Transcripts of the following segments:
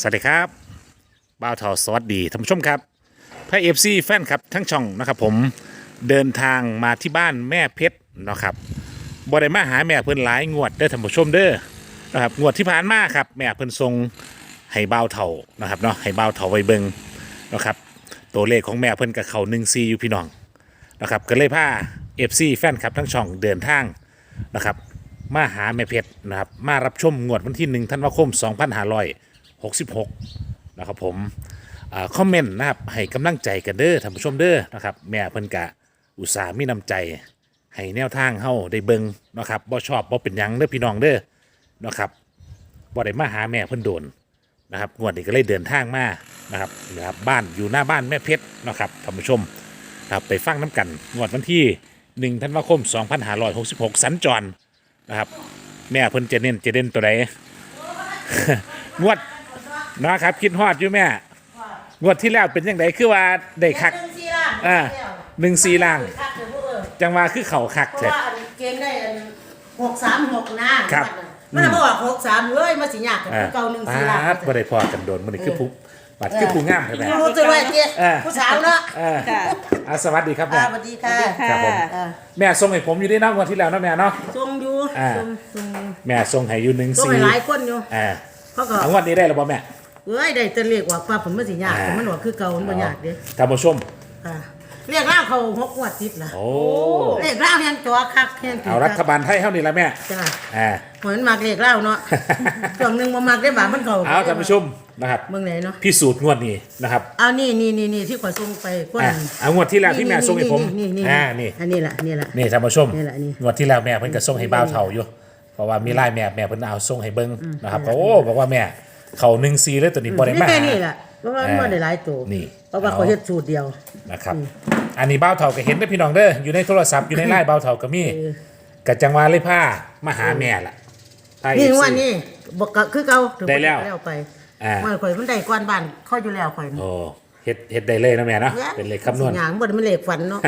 สวัสดีครับบ่าวทอสวัสดีท่านผู้ชมครับพระเอฟซีแฟนครับทั้งช่องนะครับผมเดินทางมาที่บ้านแม่เพชรนะครับบ่ได้มาหาแม่เพิ่นหลายงวดเด้อท่านผู้ชมเด้อนะครับงวดที่ผ่านมาครับแม่เพิ่นทรงให้บ่าวเถานะครับเนาะให้บ่าวเถาไว้เบิงนะครับตัวเลขของแม่เพิ่นกับเขาหนึ่งซีอยู่พี่น้องนะครับก็เลยพาเอฟซีแฟนครับทั้งช่องเดินทางนะครับมาหาแม่เพชรนะครับมารับชมงวดวันที่1ธันวาคม 66 นะครับผมอคอมเมนต์นะครับให้กำลังใจกันเด้อท่านผู้ชมเด้อนะครับแม่เพิ่นกะอุตส่าห์มีน้ำใจ ให้แนวทางเฮาได้เบิงนะครับบ่ชอบบ่เป็นหยังเด้อพี่น้องเด้อนะครับบ่ได้มาหาแม่เพิ่นโดนนะครับงวดนี้ก็เลยเดินทางมานะครับนะครับบ้านอยู่หน้าบ้านแม่เพชรนะครับท่านผู้ชมครับไปฟังน้ำกันงวดวันที่1ธันวาคม 2566 สัญจรนะครับ แม่เพิ่นจะเน้นจะเด่นตัวใดงวด นะครับ คิดฮอดอยู่แม่งวดที่แล้วเป็นยังไงคือว่าได้คัก หนึ่งสี่ล่างอ่าหนึ่งสี่ล่าง คักเดี๋ยวพวกเออจังว่าคือเขาคักเพราะเถอะว่าอันเกมได้อันหกสามหกนะครับมันน่ะมันบอกหกสามเลยมาสิยากกับอ่าเก่าหนึ่งสี่ล่างปาดบ่ได้พอกันโดนมันนี่คือผู้บัดคือผู้งามใช่ไหม รู้ตัวว่าเจ๊เออผู้สาวเนาะเออค่ะ อะสวัสดีครับอ่าแม่ สวัสดีค่ะครับผม อ่าแม่ส่งให้ผมอยู่ได้นอกวันที่แล้วเนาะแม่เนาะ ทรงอยู่อ่า ทรงทรงแม่ส่งให้อยู่หนึ่งทรงสี่ให้หลายคนอยู่อ่าเขาก็ทั้งวันนี้ได้หรือเปล่าแม่ เอ้ยได้แต่เรียกว่าว่าผมมาสิยากอ่าแต่มันว่าคือเก่ามันบ่ยากเด้ท่านผู้ชมค่ะเรียกเล่าเขาหกงวดติดนะโอ้เรียกเล่ายังตัวคักยังเอารัฐบาลไทยเท่านี้ละแม่จ้าอ่า เหมือนมักเรียกเล่าเนาะ ช่วงหนึงบ่มักได้บาปมันเขาเอาท่านผู้ชมนะครับเมืองไหนเนาะพิสูจน์งวดนี้นะครับเอานี่นี่นี่นี่ที่ข่อยส่งไปคนอะเอางวดที่แล้วที่แม่ส่งให้ผมนี่นี่อ่านี่อันนี้แหละนี่แหละนี่ท่านผู้ชมนี่แหละนี่งวดที่แล้วแม่เพิ่นก็ส่งให้บ้าวเฒ่าอยู่เพราะว่ามีไลน์แม่แม่เพิ่นเอาส่งให้เบิ่งนะครับก็โอ้บอกว่าแม่ เขา1 4เลยตัวนี้บ่ได้นี่มาแค่หานี้แหละเพราะว่ามันบ่ได้หลายตัวนี่เพราะว่าเอาเขาเฮ็ดสูตรเดียวนะครับ อันนี้บ้าวเฒ่าก็เห็นได้อพี่น้องเด้ออยู่ในโทรศัพท์อยู่ในไลน์บ้าวเฒ่าก็มีเออก็จังหวะเลยพามาหาแม่ล่ะพานี่ FC ว่านี่บอกก็คือเก่าถึงได้แล้วแล้วไปอ่ามันข่อยมันได้กวนบ้านเข้าอยู่แล้วข่อยโอ้เฮ็ดเฮ็ดได้เลยนะแม่เนาะเป็นเลขคำนวณสิหยังบ่ได้มันเลขฝันเนาะ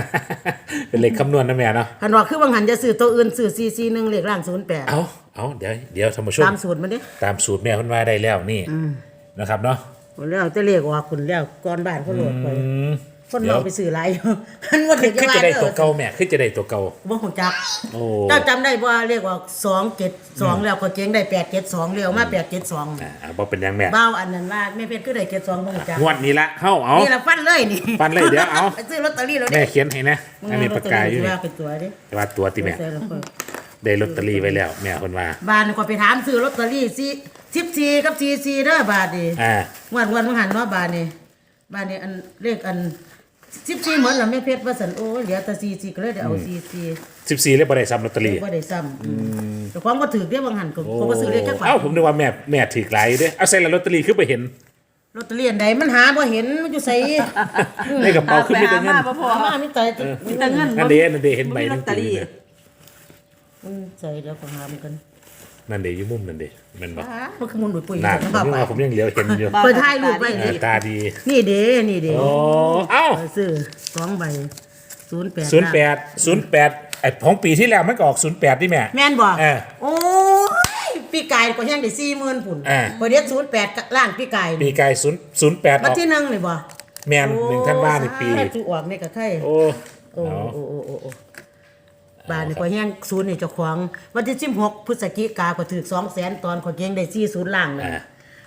เป็นเลขคำนวณนะแม่เนาะคันว่าคือบางหันจะซื้อตัวอื่นซื้อ441เลขล่าง08เอา เอาเดี๋ยวเดี๋ยวท่านผู้ชมตามสูตรมันเด้ตามสูตรแม่เพิ่นว่าได้แล้วนี่นะครับเนาะแล้วจะเลขว่าคุณแล้วก่อนบ้านเขาโหลดไปอืมคนเดี๋ยวเราไปซื้อหลายอยู่คันว่าคืถึองคือว่าจะได้เด้ตัวอเก่าแม่คือจะได้ตัวเก่าบ่ฮู้จักโอ้เจ้าจำได้ว่าเรียกว่าสองเจ็ดสองแล้วก็เจ๊งได้แปดเจ็ดสองเรียวมาแปดเจ็ดสองอ่าบ่เป็นหยังแม่บ้าวอันนั้นว่าแม่เพชรก็ได้เจ็ดสองบ่รู้จักงวดนี้ละเฮ้าเอานี่ละฟันเลยนี่ฟันเลยเดี๋ยวเอาไปซื้อลอตเตอรี่แล้วแม่เด้เขียนให้นะอันนี้ปากกาอยู่ลนี่ว่าเป็นตัวเด้แต่ว่าตัวติแม่ใส่แล้วก็ ได้ลอตเตอรี่ไว้แล้ว แม่เพิ่นว่าบ้านก็ไปถามซื้อลอตเตอรี่สิสิบสี่กับสี่สี่เด้อบาทนี่อ่าวันวันมันหันเนาะบาทนี่บาทนี่อันเลขอันสิบสี่เหมือนละแม่เพชรว่าสันโอ้ยเหลือแต่สี่สี่ก็เลยได้เอาสี่สี่14เลยบ่ได้ซ้ำลอตเตอรี่บ่ได้ซ้ำแต่ความก็ถือเด้บางหันก็เขาก็ซื้อเลขจักบาทเอ้าผมนึกว่าแม่แม่ถูกหลายอยู่เด้เอาใส่ละลอตเตอรี่คือไปเห็น ลอตเตอรี่อันใดมันหาบ่เห็นมันอยู่ไสในกระเป๋าคือมีแต่เงินหาบ่พอมามีแต่ มีแต่เงินนั่นเด้นั่นเด้เห็นใบมีหลนึองตเตอรี่เนี่ยอื มใส่แล้วก็หามันกันนั่นเด้อยู่มุมนั่นเด้แม่นบ่มันคือมันดุยปุ๋ยน่าจังผมบ่ายังไปว่าผมยังเหลียวเห็นอยู่เปิดถ่ายรูปไว้เออตาดีนี่เด้นี่เด้โอ้เอ้าเอาซื้อสองใบ08 08 08ไอ้ของปีที่แล้วมันก็ออก08นี่แม่ แม่นบ่เออโอ้ยปีกายก็แฮงได้40,000พุ่นอ่าพอเด็ด08ล้านปีกายปีกาย0 08อบัดอกที่หนึ่งนี่บ่แม่นหนึ่งท่านว่าในปีถ้าถูกออกนี่ก็ใครโอ้โอ้เอาโอ้โอ้โอ้โอ้ บ้านนี่ก็แห้งศูนย์นี่เจ้าของวันที่16พฤศจิกาก็ถือ200,000ตอนเขาเก่งได้40ล้านเลยอ่า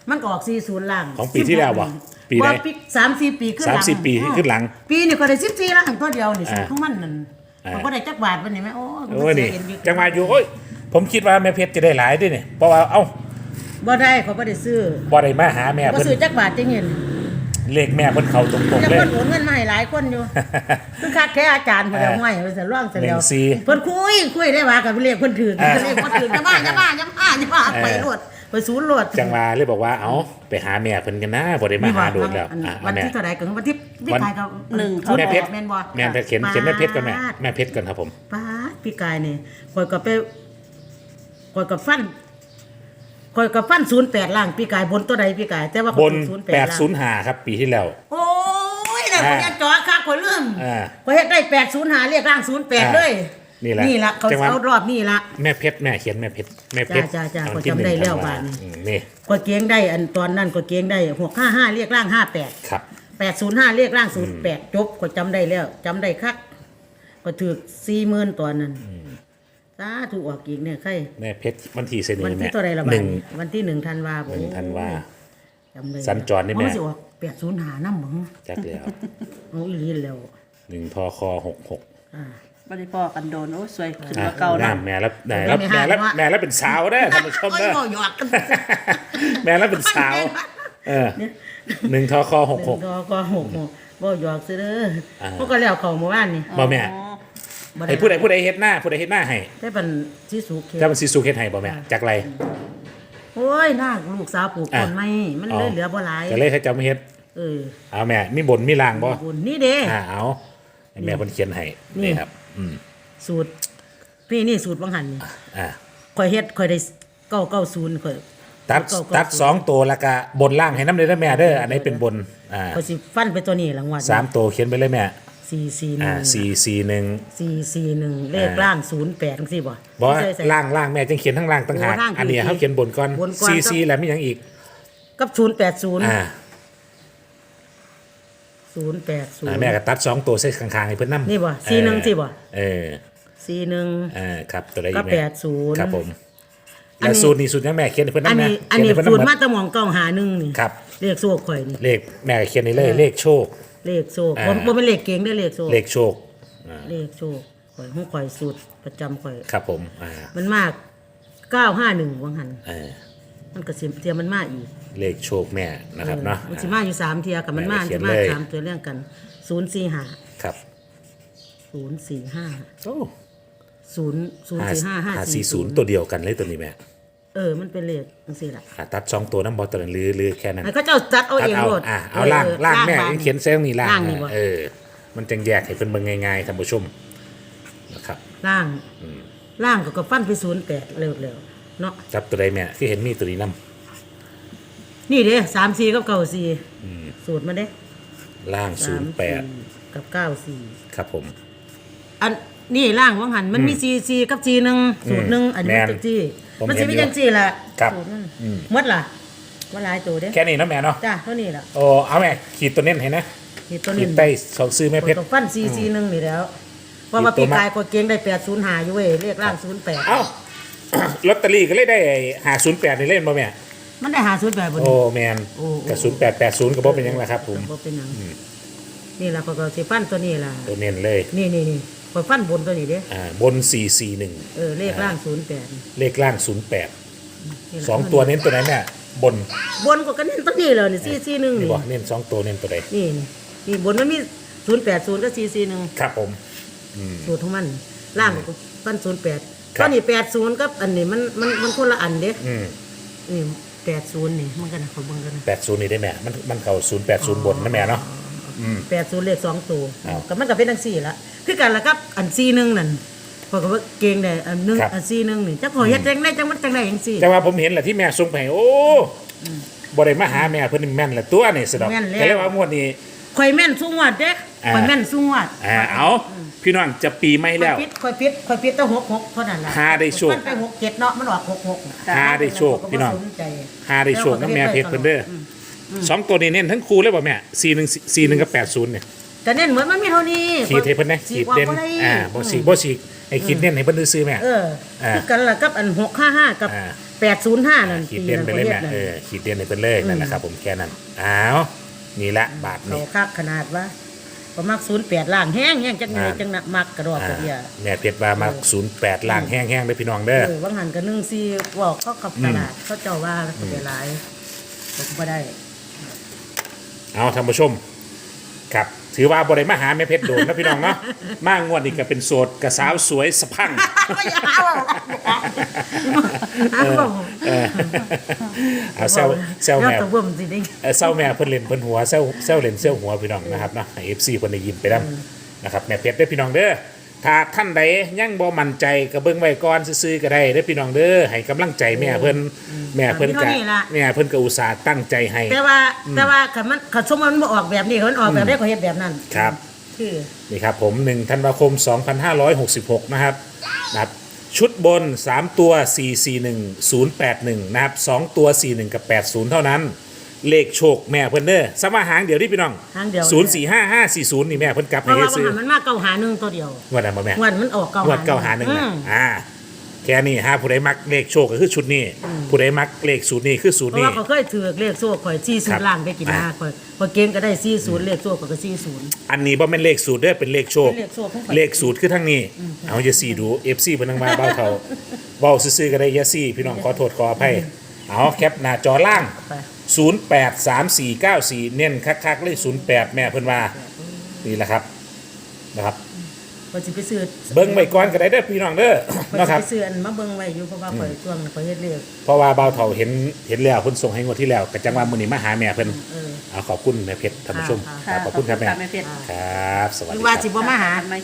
มันก็ออก40ล้านของปีที่แล้วบ่ปีไหนบ่ปี3 4ปีขึ้นหลังสามสี่ปีขึ้นหลังปีนี่ก็ได้14ล้านตัวเดียวนี่อ่าสูตรของมันนั่นอ่า มันก็ได้จักบาทวันนี้ไหมโอ้โอ้ยนี่เสียเงิจังมาอยู่โอ้ยผมคิดว่าแม่เพชรจะได้หลายด้วยนี่เพราะว่าเอ้าบ่ได้เขาบ่ได้ซื้อบ่ได้มาหาแม่บ่เพิ่นซื้อจักบาทจังเห็น เลขแม่เพิ่นเข้าตรงแต่ๆเลยคนโอนเงินมาให้หลายคนอยู่ คือคักแท้อาจารย์เพิ่นเอาไว้เพิ่นสิร้องซะแล้วหนึ่งสี่เพิ่นคุยคุยได้ว่ากับเรียกเพิ่นถืออ่าเรียกบ่ถือจะบ้าจะบ้าจะบ้าจะบ้าไปรวดไปศูนย์รวดจังมาเลยบอกว่าเอ้าไปหาแม่เพิ่นกันนะบ่ได้มาหาโดนแล้วอันอะวันแม่ที่เท่าไหร่ก็วันที่ที่วันขายกับหนึ่งศูย์แม่เพชรแม่นบ่แม่เพชรเขียนเขียนแม่เพชรก่อนแม่แม่เพชรก่อนครับผม ป้าดพี่กายนี่ข่อยก็ไปข่อยก็ฟัน ข่อยก็ฟัน08ล่างพี่กายบนตัวใดพี่กาย แต่ว่าบข่อยนถูก08ล่าง805ครับ ปีที่แล้ว โอ้ยน่ะข่อยจะจ่อคักข่อยลืมอ่าข่อยเฮ็ดได้805เรียกล่าง08เลยนี่แหละนี่ละเขาจังหวะเอารอบนี่ละแม่เพชรแม่เขียนแม่เพชรแม่เพชรจ้าจ้าจ้าเอก็ที่จำได้หนึ่งแล้วธันบาทนี่อืมนี่ก็เกียงได้อันตอนนั้นก็เกียงได้หกห้าห้าเรียกร่างห้าแปดครับแปดศูนย์ห้าเรียกร่างศูนย์แปดจบก็จำได้แล้วจำได้คักก็ถือสี่หมื่นตอนนั้น สาถูกออกอีกเนี่ยใครแม่เพชรวันที่เสนวันอที่แม่เท่าไหรละหบาทนึ่ง วันที่หนึ่งธันวาคมหนึ่งธันวา จำได้สัญจรนี่แม่เอาสิออกแปดศูนย์หาน้ำหมึงจักแล้วเอาอีหลีแล้วหนึ่งทอคอหกหกอ่าบริพ่อกันโดนโอ้ยสวยขึ้นอะกว่าเก่านะน้ำแม่แล้วแม่แล้วไม่แม่ห้ามแล้วว่าแม่แล้วเป็นสาวได้อท่านผู้ชมโอ้ยเด้อบ่หยอกกันแม่แล้วเป็นสาวเออหนึ่งทอคอหกหกก็ก็หกหกบ่หยอกซื้อเด้ออ่าพวกก็แล้วเขาเมื่อวานนี่บ่แม่อ๋อ บ่ไอ้ผู้ใดผู้ใดเฮ็ดหน้าผู้ใดเฮ็ดหน้าให้ได้เป็นที่สุขเขต ถ้ามันซีซูเฮ็ดให้บ่แม่จากไร โอ้ยนาคลูกสาวปลูกต้นไม้มันเลยเหลือบ่หลายก็เลยให้เจ้ามาเฮ็ดเออเอาแม่ มีบนมีลางบ่บุญนี่เด้ อ่าเอาให้แม่เพิ่นเขียนให้นี่ นี่ครับ อืมสูตร พี่นี่สูตรบางหันนี่อ่าข่อยเฮ็ดข่อยได้เก้าเก้าศูนย์ข่อย ตัดเก้าเก้าตัดสองตัวแล้วก็บนล่างให้น้ำเลยนะแม่เด้ออันนี้เป็นบนอ่าข่อยสิฟันไปตัวนี้หลังวันสามตัวเขียนไปเลยแม่ สี่สี่หอ่านึ่งสี่สี่หนึ่ง สี่สี่หนึ่งเลขอ่า ล่างศูนย์แปดจังซี่บ่บอกว่าไม่ใช่ใส่ ล่างล่างแม่จังเขียนทั้งล่างตั้งหากโอ้ล่างคืออันนี้เขาเขียนบนก่อนบนก่อนสี่ครับสี่แล้วมีอย่างอีกกับศูนย์แปดศูนย์อ่าศูนย์แปดศูนอ่าย์ แม่ก็ตัดสองตัวเส้นข้างๆให้เพิ่นนำนี่บ่สี่หนึ่งสิบ่ เออสี่หนึ่งอ่าครับตัวใดอีก็กแปแม่ดศูนย์ครับผมอันแล้วนี้สูตรนี้สูตรยังแม่เขียนให้เพิ่นอันนำนะนี้อันนี้เขียให้สูเพิ่ตรนมาำแตะมองเก้าหาหนึ่งนี่ครับ เลขโซ่ข่อยนี่ เลขแม่ก็เขียนให้เลยเลขโชค เลขโซ่อ่าผมผมเป็นเลขเก่งได้อเลขโซ่เลขโชคอ่าเลขโซ่ข่อยห้องข่อยสูตรประจำข่อย ครับผมอ่ามันมากเก้าห้าหนึ่งวังหัน เออมันก็สิเทียมันมากอีกเลขโชคแม่นะครับเนาะมันสิมาอยู่สามเทียกับมันมากเขีสิยนมาเลยสามตัวเรื่องกันศูนย์สี่ห้าครับศูนย์สี่ห้าโอ้ศูนย์ศูนย์ห้าสี่ห้าห้าห้าสี่สี่ศูศูนนย์ย์ตัวเดียวกันเลยตัวนี้แม่ เออมันเป็นเลขจังซี่ล่ะอ่าตัดสองตัวน้ำบอลตัวนั้นหรือหรือแค่นั้นแล้วก็เจ้าจัดเอาตัดเองเอาโลดอ่าเอาล่างล่างแม่บยังเขียนเส้นนี้ล่างล่างนี่บ่เออ มันจังแยกให้เป็นเบิ่งง่ายๆท่านผู้ชมนะครับ ล่างล่างก็ก็ฟันไปศูนย์แปดเร็วๆเนาะจับตัวใดแม่คือเห็นมีตัวนี้นํนี่เด้สามสี่กับเก้าสี่สูตรมาเด้ล่างศูนย์แปด3-4กับเก้าสี่ครับผม อันนี่ล่างว่างหันมันมีสี่สี่กับสี่หนึ่งสูตรหนึ่งอันนี้แม่นมันจะสี่ ผมมันเห็จะนมีอยู่ จังสี่ละครับ สูตรนั้นหมดล่ะว่าหลายตัวเด้แค่นี้เนาะแม่เนาะจ้าเท่านี้ล่ะโอ้เอาแม่ขีดตัวเน้นให้นะนี่ตัวขีนี้ดใต้สองซื้อแม่เพชรต้องฟันสี่สี่หนึ่งนี่แล้วเพราะว่าขีปีดตัวมากายก็เก่งได้แปดศูนย์หาอยู่เว้ยเลขล่างศูนย์แปดเอ้า ลอตเตอรี่ก็เลยได้หาศูนย์แปดในเล่นบ่แม่มันได้หาศูนย์แปดบนโอ้แมนโอ้ กับศูนย์แปดแปดศูนย์ก็บ่เป็นหยังละครับผม บ่เป็นหยังนี่ล่ะก็ก็สิฟันตัวนี้ล่ะ ตัวเน้นเลย นี่นี่นี่ ก็ฟันบนตัวนี้เด้อ่าบนสี่สี่หนึ่งเออเลขล่างศูนย์แปดเลขล่างศูนย์แปดสองตัวเน้นตัวไหนแม่บนบนก็ก็เน้นตัวนี้เลยนี่สี่สี่หนึ่งนี่นี่บ่เน้นสองตัวเน้นตัวใดนี่นี่นี่บนมันมีศูนย์แปดศูนย์ก็สี่สี่หนึ่งครับผมสูตรของมันล่างก็ฟันศูนย์แปดครับก็นี่แปดศูนย์กับอันนี้มันมันมันคนละอันเด้อืมนี่แปดศูนย์นี่มันกันนะเขาเบิ่งกันนะแปดศูนย์นี่ได้แม่มันมันเข้าศูนย์แปดศูนย์บนนะแม่เนาะ แปดศูนย์เลขสองตัวอ้าวก็มันก็เป็นอันสี่ละคือกันละครับอันสี่หนึ่งนั่นพอก็ว่าเก่งได้อันหนึ่งครับ อันสี่หนึ่งนี่จักพอเฮ็ดจังได้จังมันจังได้จังสี่ แต่ว่าผมเห็นแหละที่แม่ส่งไปให้โอ้บ่ได้มาหาแม่เพิ่นนี่แม่นละตัวนี่สะดอกแม่นแล้ว ก็เลยว่างวดนี้ ข่อยแม่นสูงวัดเด้อ่า ข่อยแม่นสูงวัดอ่าเอาพี่น้องจะปีใหม่ข่อแล้ยว ปิดข่อยปิดข่อยปิดตั้งหกหกเท่านั้นล่ะหาได้โชคมันไปหกเจ็ดเนาะมันออกหกหกหาได้โชคพี่น้องก็บ่สใจหาได้โชคน้ำแม่เพชรเพิ่นเด้ออ สองตัวนี้เน้นทั้งคู่เลยบ่แม่สี่หนึ่งสี่หนึ่งกับแปดศูนย์เนี่ยก็เน้นเหมือนมันมีเท่านี้ขีดให้เพิ่นนะสีขีดกว่าเด่นบ่ได้อ่าบ่สีบ่สีให้ขีดเน้นให้เพิ่นซื้อๆแม่เอออ่าคือกันล่ะกับอันหกห้าห้ากับอ่าแปดศูนย์ห้านั่นขีดเด่นไปเลยแม่นั่นเออขีดเด่นให้เพิ่นเลยนั่นแหละครับ ผมแค่นั้นอ้าวนี่ละบาทเขานี่คักขนาดว่าก็มักศูนย์แปดล่างแห้งแห้งจังไงอ่าจังหนักมักกระดอกอ่ากระเดียแม่เพชรว่ามา08ล่างแห้งๆเด้อพี่น้องเด้อเออว่างหันกันนึ่งซีบอกเขาขับตลาดเขาเจ้าว่าเขาจะหลายผมก็ได้ เอาท่านผู้ชม ครับ ถือว่าบ่ได้มาหาแม่เพชรโดนนะพี่น้องเนาะ มางวดนี้ก็เป็นโสดกับสาวสวยสะพรังไม่อยากเอาเอาเอาเออเอาเซลเซลแล้วแม่ตะเบิ่มสิเด้เอ่อเศร้าแม่เพิ่นเล่นเพิ่นหัวเศร้าเศร้าเล่นเศร้าหัวพี่น้องนะครับเนาะให้ FC เพิ่นได้ยินไปนํนะครับแม่เพชรเด้อพี่น้องเด้อ ถ้าท่านใดยังบ่มั่นใจก็เบิ่งไว้ก่อนซื่อๆก็ได้เด้อพี่น้องเด้อให้กำลังใจแม่เพิ่นแม่เพิ่นก็แม่เพิ่นก็อุตส่าห์ตั้งใจให้แต่ว่าแต่ว่าคันมันคันสมมติมันบ่ออกแบบนี้คันมันออกแบบได้ก็เฮ็ดแบบนั้นครับ คือ นี่ครับผม1ธันวาคม 2566 นะครับนะครับ ชุดบน 3 ตัว 441 081 นะครับ 2 ตัว 41 กับ 80 เท่านั้น เลขโชคแม่เพิ่นเด้อสมาหางเดียวที่พี่น้องหางเดียว045540นี่แม่เพิ่นกลับเพให้ราะว่าซื้อมันมาเก้าหาหนึ่งตัวเดียววันนั้นบ่แม่วันมันออกเก้าหาวัดเก้าหาหนึ่งนะอืม อ่าแค่นี้ฮะผู้ใดมักเลขโชคก็คือชุดนี้ ผู้ใดมักเลขสูตรนี้คือสูตรเพราะนี้ ว่าเขาเคยถือเลขโซ่ข่อยซี่ศูครันบย์ล่างได้กี่หน้าอ่าข่อยข่อยเก่งก็ได้ซี่ศูนย์เลขโซ่ข่อยก็ซี่ศูนย์ อันนี้บ่แม่นเลขสูตรเด้อเป็นเลขโชค เป็นเลขโชคของข่อย เลขสูตรคือทั้งนี้ เอาอย่าสี่ดู FC เพิ่นนังมาเบ้าเขาเว้าซื่อๆก็ได้อย่าสี่พี่น้องขอโทษขออภัย เอาแคปหน้าจอล่าง ไป 083494เน้นคักๆเลย08แม่เพิ่นว่านี่แหละครับนะครับข่อยสิไปซื้อเบิ่งไว้ก่อนก็ได้เด้อพี่น้องเด้อข่อยนะคสิรับ ไปซื้ออันมาเบิ่งไว้อยู่เพราะว่าข่อยช่วงข่อยเฮ็ดเลขเพราะว่าเบาเฒ่าเห็นเห็นแล้วเพิ่นส่งให้งวดที่แล้วก็จังว่ามื้อนี้มาหาแม่เพิ่นเออ เอาขอบคุณแม่เพชรท่านผู้ชมค่ะครับขอบคุณครับแม่แม่เพชร ครับสวัสหรืดีอคว่ารับ สิบ่มาหา ไม่